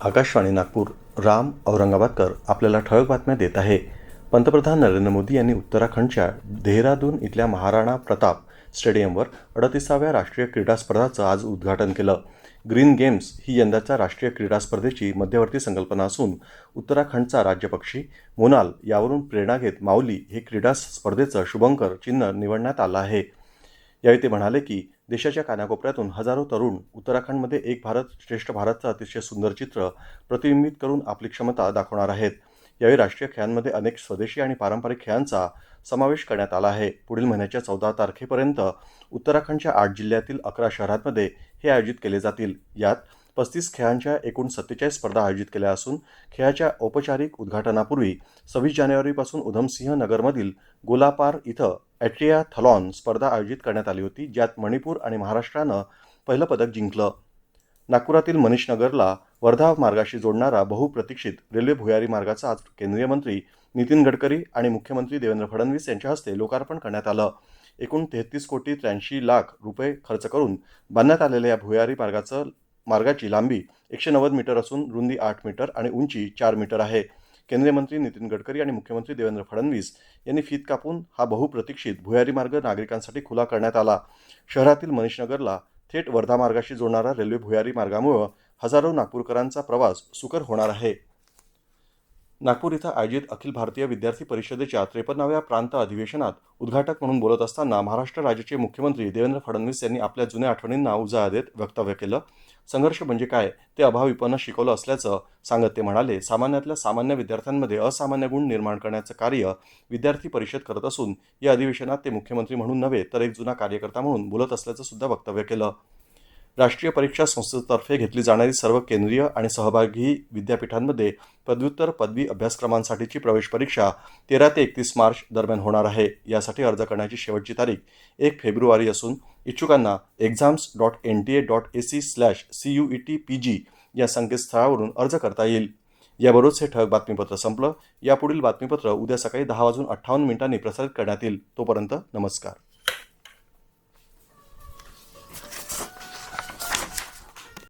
आकाशवाणी नागपूर राम औरंगाबादकर आपल्याला ठळक बातम्या देत आहे. पंतप्रधान नरेंद्र मोदी यांनी उत्तराखंडच्या देहरादून इथल्या महाराणा प्रताप स्टेडियमवर अडतीसाव्या राष्ट्रीय क्रीडा स्पर्धाचं आज उद्घाटन केलं. ग्रीन गेम्स ही यंदाच्या राष्ट्रीय क्रीडा स्पर्धेची मध्यवर्ती संकल्पना असून उत्तराखंडचा राज्यपक्षी मोनाल यावरून प्रेरणा घेत माऊली हे क्रीडा स्पर्धेचं शुभंकर चिन्ह निवडण्यात आलं आहे. यावेळी ते म्हणाले की देशाच्या कानाकोपऱ्यातून हजारो तरुण उत्तराखंडमध्ये एक भारत श्रेष्ठ भारतचं अतिशय सुंदर चित्र प्रतिबिंबित करून आपली क्षमता दाखवणार आहेत. यावेळी राष्ट्रीय खेळांमध्ये अनेक स्वदेशी आणि पारंपरिक खेळांचा समावेश करण्यात आला आहे. पुढील महिन्याच्या चौदा तारखेपर्यंत उत्तराखंडच्या आठ जिल्ह्यातील अकरा शहरांमध्ये हे आयोजित केले जातील. यात पस्तीस खेळांच्या एकूण सत्तेचाळीस स्पर्धा आयोजित केल्या असून खेळाच्या औपचारिक उद्घाटनापूर्वी सव्वीस जानेवारीपासून उधमसिंह नगरमधील गोलापार इथं ॲट्रिया थलॉन स्पर्धा आयोजित करण्यात आली होती ज्यात मणिपूर आणि महाराष्ट्रानं पहिलं पदक जिंकलं. नागपुरातील मनीष नगरला वर्धा मार्गाशी जोडणारा बहुप्रतीक्षित रेल्वे भुयारी मार्गाचा आज केंद्रीय मंत्री नितीन गडकरी आणि मुख्यमंत्री देवेंद्र फडणवीस यांच्या हस्ते लोकार्पण करण्यात आलं. एकूण तेहतीस कोटी त्र्याऐंशी लाख रुपये खर्च करून बांधण्यात आलेल्या या भुयारी मार्गाचं मार्गाची लांबी एकशे नव्वद मीटर असून रुंदी आठ मीटर आणि उंची चार मीटर आहे. केंद्रीय मंत्री नितीन गडकरी आणि मुख्यमंत्री देवेंद्र फडणवीस यांनी फीत कापून हा बहुप्रतीक्षित भुयारी मार्ग नागरिकांसाठी खुला करण्यात आला. शहरातील मनीषनगरला थेट वर्धा मार्गाशी जोडणारा रेल्वे भुयारी मार्गामुळं हजारो नागपूरकरांचा प्रवास सुकर होणार आहे. नागपूर इथं आयोजित अखिल भारतीय विद्यार्थी परिषदेच्या त्रेपन्नाव्या प्रांत अधिवेशनात उद्घाटक म्हणून बोलत असताना महाराष्ट्र राज्याचे मुख्यमंत्री देवेंद्र फडणवीस यांनी आपल्या जुन्या आठवणींना उजाळा देत वक्तव्य केलं. संघर्ष म्हणजे काय? ते अभाविपनं शिकवलं असल्याचं सांगत ते म्हणाले सामान्यातल्या सामान्य विद्यार्थ्यांमध्ये असामान्य गुण निर्माण करण्याचं कार्य विद्यार्थी परिषद करत असून या अधिवेशनात ते मुख्यमंत्री म्हणून नव्हे तर एक जुना कार्यकर्ता म्हणून बोलत असल्याचं सुद्धा वक्तव्य केलं. राष्ट्रीय परीक्षा संस्थेतर्फे घेतली जाणारी सर्व केंद्रीय आणि सहभागी विद्यापीठांमध्ये पदव्युत्तर पदवी अभ्यासक्रमांसाठीची प्रवेश परीक्षा तेरा ते एकतीस मार्च दरम्यान होणार आहे. यासाठी अर्ज करण्याची शेवटची तारीख एक फेब्रुवारी असून इच्छुकांना exams dot N T A dot A C slash C U E T P G या संकेतस्थळावरून अर्ज करता येईल. याबरोबरच हे ठळक बातमीपत्र संपलं. यापुढील बातमीपत्र उद्या सकाळी दहा वाजून अठ्ठावन्न मिनिटांनी प्रसारित करण्यात येईल. तोपर्यंत नमस्कार.